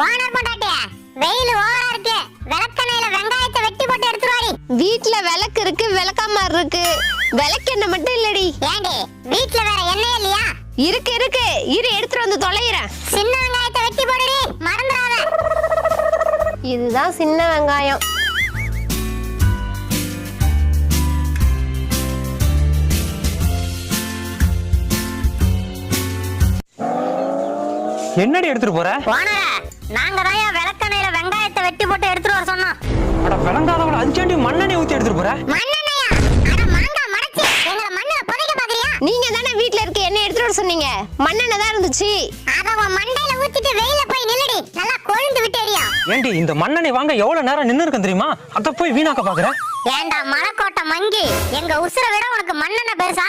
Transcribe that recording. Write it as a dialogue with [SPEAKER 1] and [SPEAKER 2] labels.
[SPEAKER 1] Owner பொண்டாட்டி வெயில் ஓவரா இருக்கு. விளக்கணையில வெங்காயத்தை வெட்டி போட்டு எடுத்துருவாடி.
[SPEAKER 2] வீட்ல விளக்கு இருக்கு விளக்காம இருக்கு. விளக்கெண்ணெய் மட்டும் இல்லடி.
[SPEAKER 1] ஏண்டி வீட்ல வேற எண்ணெய் இல்லையா?
[SPEAKER 2] இருக்கு இருக்கு. இரு எடுத்துட்டு வந்து தொலைகிறேன்.
[SPEAKER 1] சின்ன வெங்காயத்தை வெட்டி போடுடி மறந்துடாத.
[SPEAKER 2] இதுதான் சின்ன வெங்காயம்.
[SPEAKER 3] என்னடி எடுத்துட்டு போற?
[SPEAKER 1] ஓனர நாங்க தான் விளக்கணையில வெங்காயத்தை வெட்டி போட்டு எடுத்துட்டு வர சொன்னோம்.
[SPEAKER 3] அட விளங்காதவள அஞ்சாண்டி மண்ணெண்ணெய் ஊத்தி எடுத்துட்டு போற?
[SPEAKER 1] மண்ணெண்ணையா? அட மாங்காய் மறைச்சு எங்களை மண்ணுல புதைக்க பாக்குறியா
[SPEAKER 2] நீங்க தானே வீட்ல இருக்க எண்ணெய் எடுத்துட்டு வர சொன்னீங்க. மண்ணெண்ணெய் தான் இருந்துச்சு.
[SPEAKER 1] அத உன் மண்டையில ஊத்திட்டு வெயில போய் நில்லுடி. நல்லா கொழுந்து விட்டு எரியும்
[SPEAKER 3] ஏண்டி இந்த மண்ணெண்ணெய் வாங்க எவ்வளவு நேரம் நின்னு இருக்கேன் தெரியுமா? அத போய் வீணாக்க பாக்குற
[SPEAKER 1] ஏண்டா மலைக்கோட்டை மங்கி எங்க உசுரை விட உனக்கு மண்ணெண்ண பெருசா?